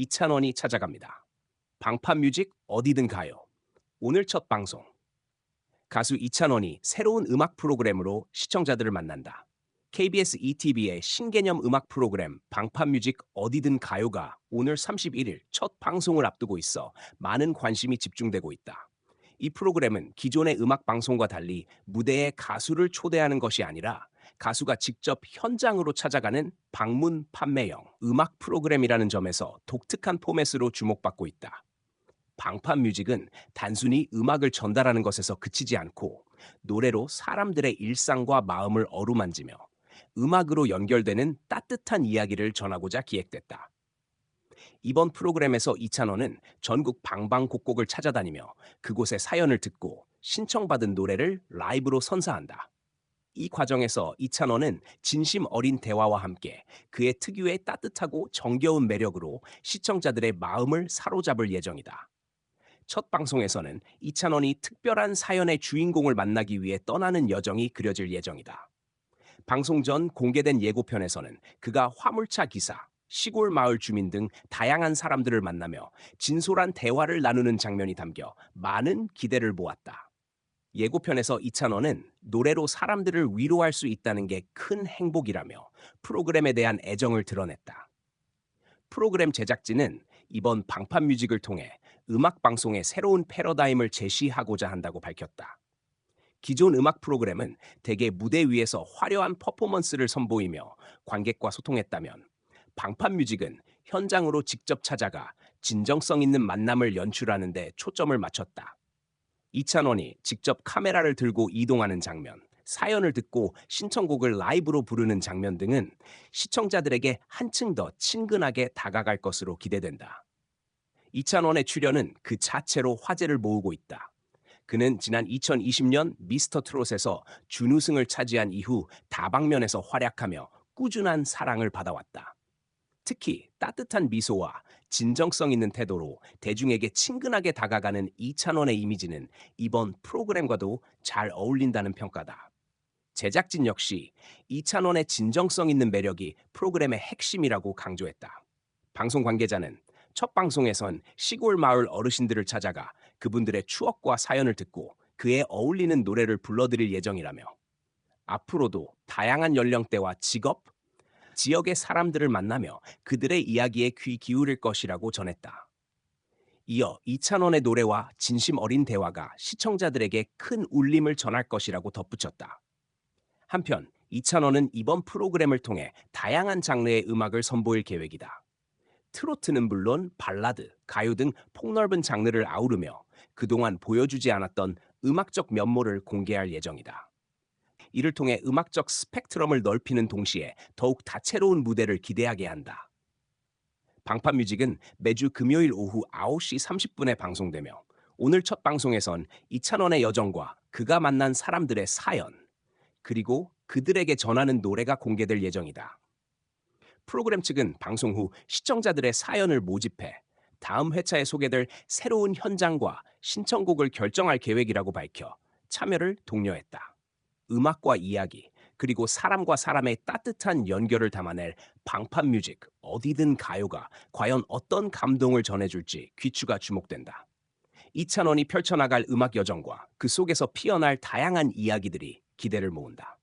이찬원이 찾아갑니다. 방판 뮤직 어디든 가요. 오늘 첫 방송. 가수 이찬원이 새로운 음악 프로그램으로 시청자들을 만난다. KBS ETV의 신개념 음악 프로그램 방판 뮤직 어디든 가요가 오늘 31일 첫 방송을 앞두고 있어 많은 관심이 집중되고 있다. 이 프로그램은 기존의 음악 방송과 달리 무대에 가수를 초대하는 것이 아니라 가수가 직접 현장으로 찾아가는 방문 판매형 음악 프로그램이라는 점에서 독특한 포맷으로 주목받고 있다. 방판 뮤직은 단순히 음악을 전달하는 것에서 그치지 않고 노래로 사람들의 일상과 마음을 어루만지며 음악으로 연결되는 따뜻한 이야기를 전하고자 기획됐다. 이번 프로그램에서 이찬원은 전국 방방곡곡을 찾아다니며 그곳의 사연을 듣고 신청받은 노래를 라이브로 선사한다. 이 과정에서 이찬원은 진심 어린 대화와 함께 그의 특유의 따뜻하고 정겨운 매력으로 시청자들의 마음을 사로잡을 예정이다. 첫 방송에서는 이찬원이 특별한 사연의 주인공을 만나기 위해 떠나는 여정이 그려질 예정이다. 방송 전 공개된 예고편에서는 그가 화물차 기사, 시골 마을 주민 등 다양한 사람들을 만나며 진솔한 대화를 나누는 장면이 담겨 많은 기대를 모았다. 예고편에서 이찬원은 노래로 사람들을 위로할 수 있다는 게 큰 행복이라며 프로그램에 대한 애정을 드러냈다. 프로그램 제작진은 이번 방판 뮤직을 통해 음악 방송의 새로운 패러다임을 제시하고자 한다고 밝혔다. 기존 음악 프로그램은 대개 무대 위에서 화려한 퍼포먼스를 선보이며 관객과 소통했다면 방판 뮤직은 현장으로 직접 찾아가 진정성 있는 만남을 연출하는 데 초점을 맞췄다. 이찬원이 직접 카메라를 들고 이동하는 장면, 사연을 듣고 신청곡을 라이브로 부르는 장면 등은 시청자들에게 한층 더 친근하게 다가갈 것으로 기대된다. 이찬원의 출연은 그 자체로 화제를 모으고 있다. 그는 지난 2020년 미스터 트롯에서 준우승을 차지한 이후 다방면에서 활약하며 꾸준한 사랑을 받아왔다. 특히 따뜻한 미소와 진정성 있는 태도로 대중에게 친근하게 다가가는 이찬원의 이미지는 이번 프로그램과도 잘 어울린다는 평가다. 제작진 역시 이찬원의 진정성 있는 매력이 프로그램의 핵심이라고 강조했다. 방송 관계자는 첫 방송에선 시골 마을 어르신들을 찾아가 그분들의 추억과 사연을 듣고 그에 어울리는 노래를 불러드릴 예정이라며 앞으로도 다양한 연령대와 직업, 지역의 사람들을 만나며 그들의 이야기에 귀 기울일 것이라고 전했다. 이어 이찬원의 노래와 진심 어린 대화가 시청자들에게 큰 울림을 전할 것이라고 덧붙였다. 한편 이찬원은 이번 프로그램을 통해 다양한 장르의 음악을 선보일 계획이다. 트로트는 물론 발라드, 가요 등 폭넓은 장르를 아우르며 그동안 보여주지 않았던 음악적 면모를 공개할 예정이다. 이를 통해 음악적 스펙트럼을 넓히는 동시에 더욱 다채로운 무대를 기대하게 한다. 방판 뮤직은 매주 금요일 오후 9시 30분에 방송되며 오늘 첫 방송에선 이찬원의 여정과 그가 만난 사람들의 사연, 그리고 그들에게 전하는 노래가 공개될 예정이다. 프로그램 측은 방송 후 시청자들의 사연을 모집해 다음 회차에 소개될 새로운 현장과 신청곡을 결정할 계획이라고 밝혀 참여를 독려했다. 음악과 이야기, 그리고 사람과 사람의 따뜻한 연결을 담아낼 방판 뮤직, 어디든 가요가 과연 어떤 감동을 전해줄지 귀추가 주목된다. 이찬원이 펼쳐나갈 음악 여정과 그 속에서 피어날 다양한 이야기들이 기대를 모은다.